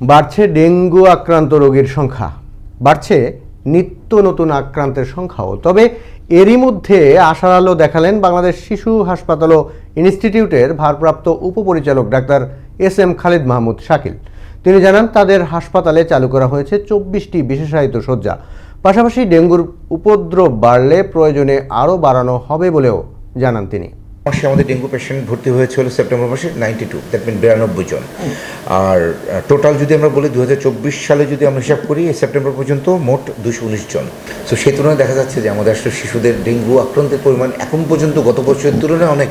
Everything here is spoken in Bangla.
বাড়ছে ডেঙ্গু আক্রান্ত রোগীর সংখ্যা, বাড়ছে নিত্য নতুন আক্রান্তের সংখ্যাও। তবে এরই মধ্যে আশার আলো দেখালেন বাংলাদেশ শিশু হাসপাতাল ও ইনস্টিটিউটের ভারপ্রাপ্ত উপপরিচালক doctor S M Khalid Mahmud Shakil. তিনি জানান, তাদের হাসপাতালে চালু করা হয়েছে চব্বিশটি বিশেষায়িত শয্যা। পাশাপাশি ডেঙ্গুর উপদ্রব বাড়লে প্রয়োজনে আরও বাড়ানো হবে বলেও জানান তিনি। মাসে আমাদের ডেঙ্গু পেশেন্ট ভর্তি হয়েছে হলো সেপ্টেম্বর মাসে নাইনটি টু দ্যাট মিন বিরানব্বই জন আর টোটাল যদি আমরা বলি দু হাজার চব্বিশ সালে যদি আমরা হিসাব করি সেপ্টেম্বর পর্যন্ত মোট দুশো উনিশ জন সো সেই তুলনায় দেখা যাচ্ছে যে আমাদের আসলে শিশুদের ডেঙ্গু আক্রান্তের পরিমাণ এখন পর্যন্ত গত বছরের তুলনায় অনেক।